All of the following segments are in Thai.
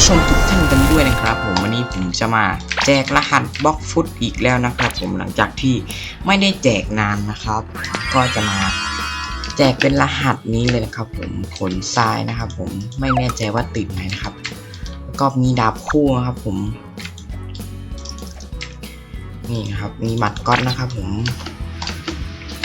ผู้ชมทุกท่านกันด้วยนะครับ ผมวันนี้ผมจะมาแจกรหัสบล็อกฟุตอีกแล้วนะครับ ผมหลังจากที่ไม่ได้แจกนานนะครับ ก็จะมาแจกเป็นรหัสนี้เลยนะครับ ผมขนทรายนะครับ ผมไม่แน่ใจว่าติดไหมนะครับ แล้วก็มีดาบคู่นะครับ ผม นี่ครับมีบัตรก๊อตนะครับ ผม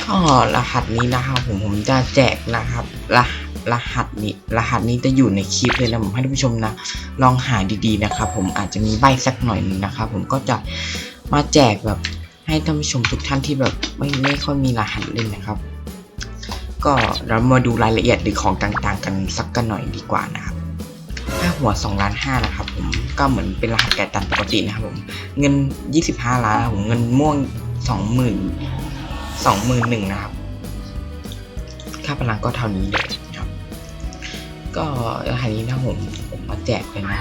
ก็รหัสนี้นะครับ ผมผมจะแจกนะครับรห รหัสนี้รหัสนี้จะอยู่ในคลิปเลยนะผมให้ท่านผู้ชมนะ ลองหาดีๆนะครับผมอาจจะมีใบสักหน่อยนึงนะครับผมก็จะมาแจกแบบให้ท่านผู้ชมทุกท่านที่แบบไม่ไม่ค่อยมีรหัสเล่นนะครับ ก็เรามาดูรายละเอียดหรือของต่างๆ กันสักกันหน่อยดีกว่านะครับค่าหัว2ล้าน5นะครับผมก็เหมือนเป็นรหัสแกะตันปกตินะครับผมเงิน 25 ล้านผมเงินม่วง 20,000สองหมื่นหนึ่งนะครับค่าพลังก็เท่านี้เลย ก็รหัสนี้นะผมผมมาแจกเลยนะ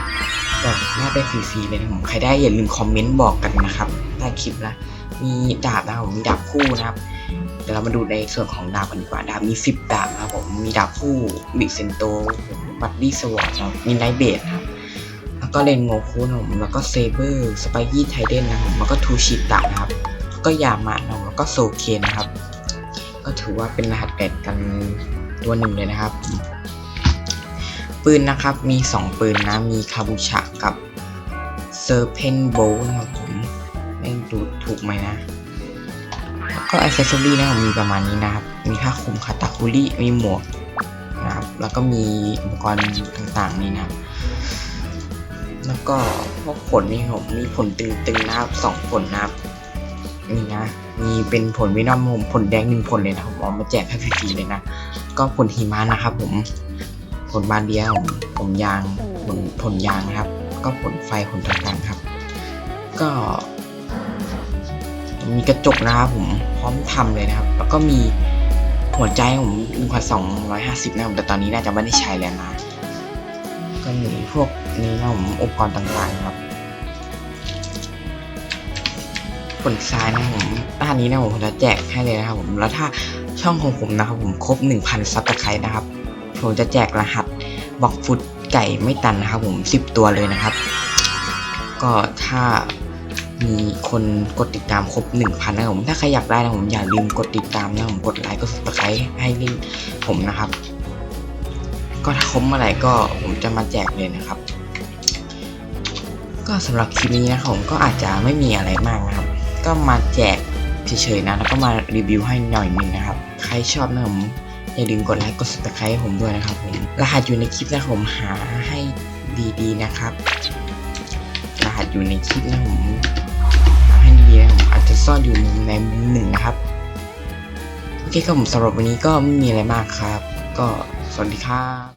แบบน่าได้ฟรีๆเลยนะผมใครได้อย่าลืมคอมเมนต์บอกกันนะครับใต้คลิปนะมีดาบนะผมมีดาบคู่นะครับเดี๋ยวเรามาดูในส่วนของดาบกันดีกว่าดาบมีสิบดาบนะผมมีดาบคู่บิเซนโตบัตดี้สวอตนะครับมีไนเบดนะครับแล้วก็เลนโงคูนะผมแล้วก็เซเบอร์สไปยี่ไทเดนนะผมแล้วก็ทูชิตะนะครับก็ยามะนะแล้วก็โซเคนนะครับ ก็ถือว่าเป็นรหัสแปดกันตัวหนึ่งเลยนะครับ ปืนนะครับมี 2 ปืนนะ มีคาบูชะกับเซอร์เพนโบนะครับผมไม่ดูถูกไหมนะแล้วก็อ c เซอรี่นะครับมีประมาณนี้นะครับ มีผ้าคลุมคาตาคุริมีหมวกนะครับ แล้วก็มีอุปกรณ์ต่างๆนี่นะครับแล้วก็พวกผลนี่ผมมีผลตึงๆนะครับสองผลนะครับนี่นะ มีเป็นผลวินอมผมผลแดงหนึ่งผลเลยนะผมเอามาแจกให้ฟรีๆเลยนะ ก็ผลหิมะนะครับผม ผลบานเดียวผมผมยางผลผลยางนะครับ ก็ผลไฟผลต่างๆครับ ก็ มีกระจกนะครับผมพร้อมทำเลยนะครับ แล้วก็มีหัวใจผมหนึ่งพันสองร้อยห้าสิบนะครับแต่ตอนนี้น่าจะไม่ได้ใช้แล้วนะก็มีพวกนี้นะผมอุปกรณ์ต่างๆครับผลซ้ายนะผมด้านนี้นะผมจะแจกให้เลยนะครับผมแล้วถ้าช่องของผมนะครับผมครบ 1,000ซับสไครต์นะครับ ผมจะแจกรหัสบล็อกฟุตไก่ไม่ตันนะครับผม 10 ตัวเลยนะครับ ก็ถ้ามีคนกดติดตามครบ 1,000นะผม ถ้าใครอยากได้นะผมอย่าลืมกดติดตามนะผมกดไลค์กดซับสไครต์ให้ลิงผมนะครับ ก็ถ้าครบเมื่อไหร่ก็ผมจะมาแจกเลยนะครับ ก็สำหรับคลิปนี้นะครับผมก็อาจจะไม่มีอะไรมากนะครับ ก็มาแจกเฉยๆนะแล้วก็มารีวิวให้หน่อยนึงนะครับ ใครชอบนะผม อย่าลืมกดไลค์กด subscribe ผมด้วยนะครับผมรหัสอยู่ในคลิปนะผมหาให้ดีๆนะครับ รหัสอยู่ในคลิปนะผมหาให้ดีๆนะผมอาจจะซ่อนอยู่ในมุมหนึ่งนะครับโอเคครับผมสำหรับวันนี้ก็ไม่มีอะไรมากครับ ก็สวัสดีครับ